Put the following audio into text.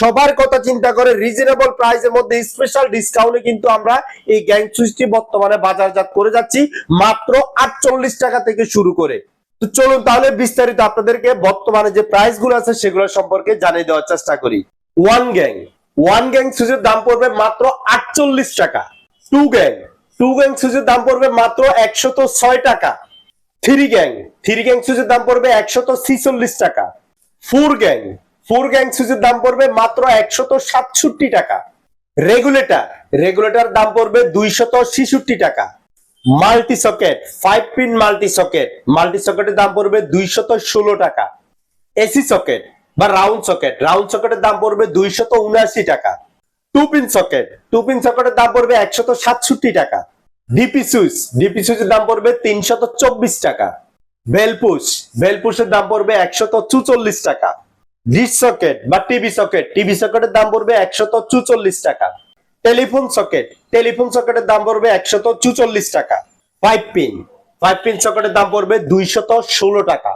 সবার কথা চিন্তা করে রিজনেবল প্রাইসের মধ্যে স্পেশাল ডিসকাউন্টে কিন্তু আমরা এই গ্যাং সুইচটি বর্তমানে বাজারজাত করে যাচ্ছি মাত্র আটচল্লিশ টাকা থেকে শুরু করে। তো চলুন তাহলে বিস্তারিত আপনাদেরকে বর্তমানে যে প্রাইসগুলো আছে সেগুলো সম্পর্কে জানিয়ে দেওয়ার চেষ্টা করি। ওয়ান গ্যাং ওয়ান গ্যাং সুইচের দাম পড়বে মাত্র আটচল্লিশ টাকা। টু গ্যাং টু গ্যাং সুইচের দাম পড়বে মাত্র একশত ছয় টাকা। থ্রি গ্যাং থ্রি গ্যাং সুইচের দাম পড়বে একশত ছিচল্লিশ টাকা। ফোর গ্যাং ফোর গ্যাং সুইচের দাম পড়বে মাত্র একশত সাতষট্টি টাকা। রেগুলেটর রেগুলেটর দাম পড়বে দুইশত ছিষট্টি টাকা। Multi socket five pin multi socket multi সকেটের দাম পড়বে দুইশত ষোলো টাকা। এসি সকেট বা রাউন্ড সকেট, রাউন্ড সকেটের দাম পড়বে দুইশত উনআশি টাকা। Two pin socket, two pin সকেটের দাম পড়বে একশত সাতষট্টি টাকা। ডিপি সুইচ, ডিপি সুইচের দাম পড়বে তিনশত চব্বিশ টাকা। বেলপুশ বেলপুশের দাম পড়বে একশত চুচল্লিশ টাকা। ডিশ সকেট বা টিভি সকেট টিভি সকেটের দাম পড়বে একশত চুচল্লিশ টাকা। টেলিফোন সকেট টেলিফোন সকেটের দাম পড়বে একশত চুচল্লিশ টাকা। ফাইভ পিন ফাইভ পিন সকেটের দাম পড়বে দুইশত ষোলো টাকা।